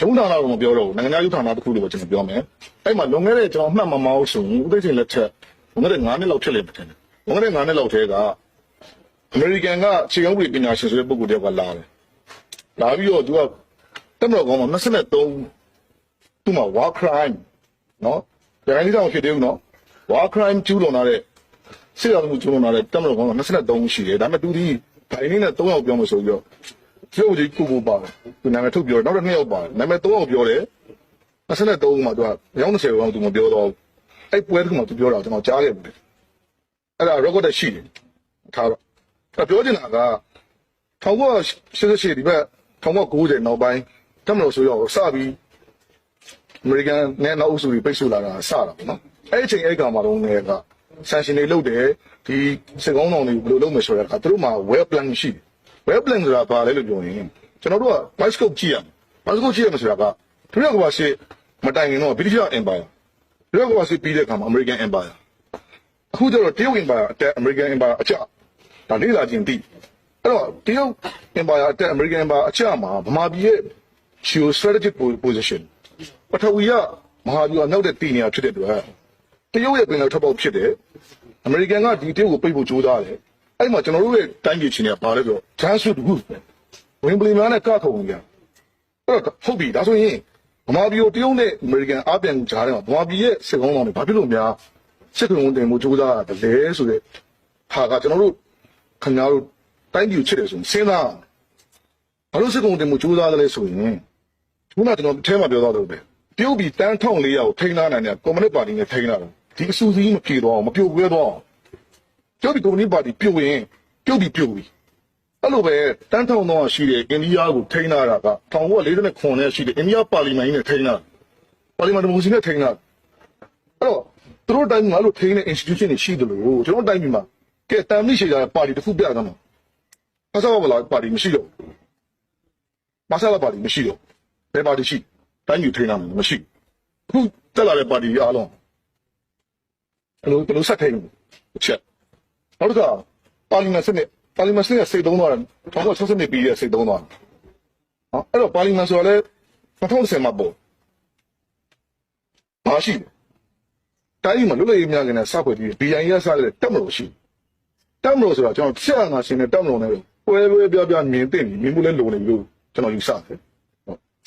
ရုံးဌာနတော့မပြောတော့ဘူးနိုင်ငံခြားရေးဌာနတစ်ခုလို့ပဲကျွန်တော်ပြောမယ်အဲ့မှာလွန်ခဲ့တဲ့ကျွန်တော်အမှတ်မမောင်းဆိုရင်ဥသိချင်းလက်ထက်လွန်ခဲ့တဲ့9နှစ်လောက်ဖြစ်လိမ့်မယ်ထင်တယ်လွန်ခဲ့တဲ့9နှစ်လောက်ထဲကအမေရိကန်ကခြေကုပ်ပြည်ပညာရှင်ဆိုတဲ့ပုဂ္ဂိုလ်တယောက်ကလာတယ်လာပြီးတော့သူကတက်မတော်ကောင်းမှာ23သူ့မှာ war crime နော်ဒါတိုင်းတော့ဖြစ်သေးဘူးနော် war crime ကျူးလွန်လာတဲ့စစ်ရာဇမှုကျူးလွန်လာတဲ့တက်မတော်ကောင်းမှာ23ရှိတယ်ဒါပေမဲ့သူဒီဒိုင်လေးနဲ့3ယောက်ပြောမှဆိုပြီးတော့ ကျုပ်ကြီးကိုကိုပါတယ်သူနာမည်ထုတ်ပြောနောက်တော့2ယောက်ပါတယ်နာမည်3ယောက်ပြောတယ်23မှာသူကရောင်း30ရောင်းသူမပြောတော့အဲ့ပွဲတစ်ခုမှာသူပြောတာကျွန်တော်ကြားခဲ့တယ်အဲ့ဒါ record ရှိတယ်ထားတော့အဲ့ပြောချင်တာက1988ဒီဘက်1990နောက်ပိုင်းတက်မလို့ဆိုတော့စပြီးအမေရိကန်နဲ့နောက်အုပ်စုတွေပိတ်ဆို့လာတာစတာပေါ့နော်အဲ့ဒီအချိန်အဲ့ကောင်မှာတော့ငယ်ကဆန်ရှင်တွေလုပ်တယ်ဒီစစ်ကောင်းတော်တွေဘယ်လိုလုပ်မယ်ဆိုတော့သူတို့မှာ web plan ရှိတယ် web plan ဆိုတာဘာလဲလို့ပြောရင်ကျွန်တော်တို့က bioscope ကြည့်ရမယ် bioscope ကြည့်ရမယ်ဆိုတာကဒုတိယကမ္ဘာစစ်မတိုင်ခင်တော့ British Empire ဒုတိယကမ္ဘာစစ်ပြီးတဲ့အခါမှာ American Empire အခုကျတော့တရုတ် Empire အတက် American Empire အကျဒါလေးလာခြင်းတိအဲ့တော့တရုတ် Empire အတက် American Empire အကျမှာဗမာပြည်ရဲ့ geostrategic position ပထဝီကမဟာဗျူဟာနောက်တဲ့တည်နေရဖြစ်တဲ့အတွက်တရုတ်ရဲ့ပင်လယ်ထွက်ပေါက်ဖြစ်တယ်အမေရိကန်ကဒီတရုတ်ကိုပိတ်ဖို့ကြိုးစားတယ် အဲ့မှာကျွန်တော်တို့ရဲ့တိုင်းပြည်ချင်းတွေကဘာလဲဆိုတော့ Jansu Group ဝင်ပလီများနဲ့ကခုံကြအဲ့တော့ဟုတ်ပြီဒါဆိုရင်ဗမာပြည်ကိုတရုတ်နဲ့အမေရိကန်အပြန်ကြားထဲမှာဗမာပြည်ရဲ့စစ်ကောင်းဆောင်တွေဘာဖြစ်လို့များစစ်ခွင်ဝင်တင်မှုကြိုးစားရတယ်လဲဆိုတဲ့ဟာကကျွန်တော်တို့ခင်ဗျားတို့တိုင်းပြည်ကိုချစ်တယ်ဆိုရင်စဉ်းစားဘာလို့စစ်ကုံတင်မှုကြိုးစားတယ်လဲဆိုရင်ခုနကကျွန်တော်အထဲမှာပြောသွားတယ်ပဲတရုတ်ပြည်တန်း1400ကိုထိန်းထားနိုင်တဲ့ကွန်မြူနစ်ပါတီနဲ့ထိန်းထားတယ်ဒီအစူစီးမပြေတော့မပြုတ်ကွဲတော့တ ရုတ်ပြည်ကွန်မြူနစ်ပါတီပြုတ်ရင်ပြုတ်ပြီးပြုတ်ပြီးအဲ့လိုပဲတန်းထောင်တော့ရှိတဲ့အိန္ဒိယကိုထိန်းထားတာက1949နဲ့ရှိတဲ့အိန္ဒိယပါလီမန်ကြီးနဲ့ထိန်းထားပါလီမန်ဒီမိုကရေစီနဲ့ထိန်းထားအဲ့တော့သူတို့တိုင်းမှာလို့ထိန်းတဲ့ institution တွေရှိတယ်လို့ကျွန်တော်တိုင်းပြည်မှာကဲတမ်မိရှိကြတဲ့ပါတီတစ်ခုပြတာမှာအဆောက်အအုံပါတီမရှိတော့မဆလာပါတီမရှိတော့ဘယ်ပါတီရှိတိုင်းယူထိန်းတာမျိုးမရှိအခုတက်လာတဲ့ပါတီအားလုံးအဲ့လိုဘယ်လိုဆက်ထိန်းလဲအချက် နောက်တစ်ခါပါလီမန်စနစ်ပါလီမန်စနစ်ကစိတ်သုံးသွားတယ်1960နှစ်ပြီးရဲ့စိတ်သုံးသွားတယ်ဟောအဲ့တော့ပါလီမန်ဆိုတာလေ2010မှာပေါ့ဘာရှိလဲတိုင်းမှာလွတ်လပ်ရေးများကနေစဖွဲ့ပြီး BIN ရစတဲ့တက်မလို့ရှိတက်မလို့ဆိုတာကျွန်တော်ဆက်အာရှင်နဲ့တက်မလို့နဲ့ပွဲပွဲပြပြမြင်သိမြင်မှုလဲလိုနေပြီလို့ကျွန်တော်ယူဆတယ်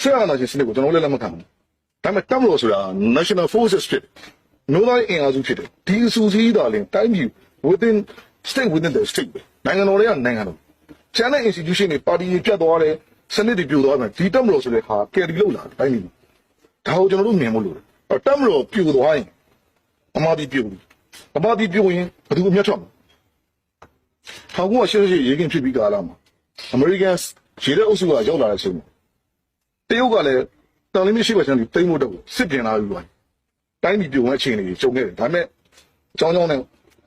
ဆက်အာဏာရှင်စနစ်ကိုကျွန်တော်လည်းလက်မခံဘူး။ဒါပေမဲ့တပ်မတော်ဆိုတာ national forces ဖြစ်တယ်။မျိုးသားအင်အားစုဖြစ်တယ်။ဒီအစုစည်းတာလည်းတိုင်းပြည် within state within the state ပဲ။နိုင်ငံတော်တွေကနိုင်ငံတော်။ channel institution တွေပါတီတွေပြတ်သွားတယ်။စနစ်တွေပြိုသွားတယ်။ဒီတပ်မတော်ဆိုတဲ့ဟာကယ်ရီလောက်လာတယ်တိုင်းပြည်။ဒါကိုကျွန်တော်တို့မြင်ဖို့လိုတယ်။အဲ့တပ်မတော်ပြိုသွားရင်အမာတီပြိုပြီ။အမာတီပြိုရင်ဘယ်သူအမျက်ထွက်မလဲ။ထောင်ကရှင်းရှင်းရေးကင်းဖြစ်ပြီးကာလမှာ American ရေတဲ့အုပ်စုကရောက်လာတဲ့အချိန်မှာတရုတ်ကလည်းတောင်လေးမရှိပါချင်တယ်တိမ့်မို့တော့စစ်ပြင်လာပြီးပါတိုင်းပြည်ပြုံတဲ့အခြေအနေတွေကြုံခဲ့တယ်ဒါပေမဲ့အကြောင်းကြောင်းနဲ့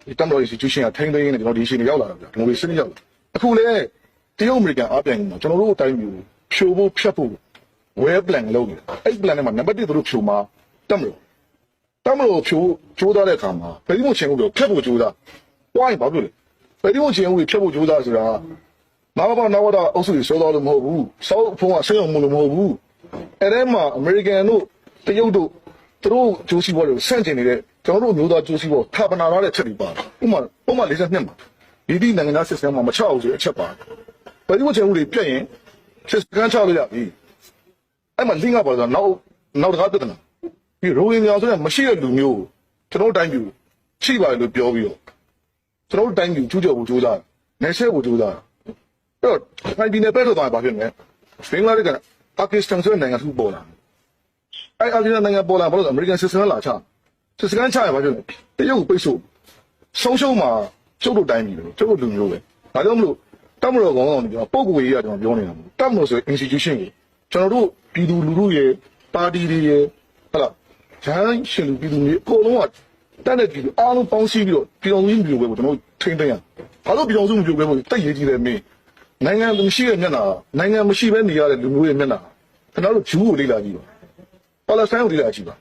ဒီတမ်တော် institution ကထိန်းသိမ်းနေကျွန်တော်ဒီအခြေအနေရောက်လာတာဗျာဒီလိုလေးစစ်နေရောက်လာအခုလေတရုတ်အမေရိကန်အပြန်မှာကျွန်တော်တို့အတိုင်းပြည်ဖြိုဖို့ဖြတ်ဖို့ well plan လုပ်နေအဲ့ plan ထဲမှာနံပါတ်1သူတို့ဖြိုမှာတမ်လို့တမ်လို့ဖြိုကြိုးစားတဲ့အခါမှာပြည်မှုချင်းဦးတို့ဖြတ်ဖို့ကြိုးစားဝိုင်းဘာလို့လဲပြည်မှုချင်းဦးတွေဖြတ်ဖို့ကြိုးစားဆိုတာနောက်ဘာနောက်တော့အုပ်စုတွေစိုးတော်လို့မဟုတ်ဘူးစောက်ဖုံးကဆေးရုံမလို့မဟုတ်ဘူးအဲ့ထဲမှာအမေရိကန်တို့တရုတ်တို့သူတို့ဂျိုးစီဘောတွေကိုဆန့်ကျင်နေတဲ့ ကျွန်တော်တို့မျိုးသားဂျိုးစီဘောဌာပနာထားတဲ့ချက်တွေပါတယ်ဥပမာဥပမာ42မှာဒီဒီနိုင်ငံသားစစ်စတမ်းမှာမချအောင်ဆိုတဲ့အချက်ပါတယ်ဘယ်လိုချင်ဦးတွေပြက်ရင်စစ်စကန်ချလို့ရပြီအဲ့မှာလင်းကပါတော့နောက်နောက်တကားပြဿနာဒီရိုဟင်ဂျာဆိုတဲ့မရှိတဲ့လူမျိုးကိုကျွန်တော်တို့တိုင်းပြည်ချိပါတယ်လို့ပြောပြီးတော့ကျွန်တော်တို့တိုင်းပြည်ကျူးကျော်ဖို့ကြိုးစားနေဆက်ဖို့ကြိုးစားအဲ့တော့တိုင်းပြည်နဲ့ပဲထွက်သွားရင်ဘာဖြစ်မလဲဘင်္ဂလားဒေ့ရှ်ကပါကစ္စတန်ဆိုတဲ့နိုင်ငံတစ်ခုပေါ်လာအဲ့အာဂျင်တီးနားနိုင်ငံပေါ်လာဘာလို့လဲအမေရိကန်စစ်စခန်းလာချ စစ်စခန်းချရပါကြတယ်တရုတ်ကိုပိတ်ဆို့ဆုံးရှုံးမှာကျုပ်တို့တိုင်းပြည်လို့ကျုပ်တို့လူမျိုးပဲဒါကြောင့်မလို့တမတော်ကောင်ကောင်ကျွန်တော်ပုံကိုယ်ကြီးကကျွန်တော်ပြောနေတာတမတော်ဆို institution ကိုကျွန်တော်တို့ပြည်သူလူထုရဲ့ပါတီတွေရဲ့ဟဲ့လားဂျန်ရှင်လူပြည်သူတွေအကုန်လုံးကတက်တဲ့ပြည်သူအားလုံးပေါင်းစည်းပြီးတော့ပြည်တော်စုမျိုးပဲကိုကျွန်တော်ထိန်းသိမ်းရဘာလို့ပြည်တော်စုမျိုးပဲကိုတက်ရေးကြည့်တယ်မင်းနိုင်ငံမရှိတဲ့မျက်နှာနိုင်ငံမရှိဘဲနေရတဲ့လူမျိုးရဲ့မျက်နှာကျွန်တော်တို့ဂျူးကိုလေ့လာကြည့်ပါပါလက်စတိုင်းကိုလေ့လာကြည့်ပါ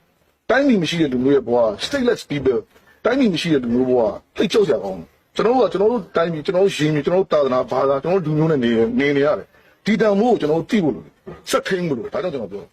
တိုင်းပြည်မရှိတဲ့လူမျိုးရဲ့ဘဝ stateless people တိုင်းပြည်မရှိတဲ့လူမျိုးဘဝသိကြောက်ကြအောင်ကျွန်တော်တို့ကကျွန်တော်တို့တိုင်းပြည်ကျွန်တော်တို့ရင်းပြည်ကျွန်တော်တို့တာသနာဘာသာကျွန်တော်တို့လူမျိုးနဲ့နေနေနေရတယ်ဒီတန်မို့ကိုကျွန်တော်တို့သိဖို့လို့ဆက်ထိန်ဖို့လို့ဒါကြောင့်ကျွန်တော်ပြော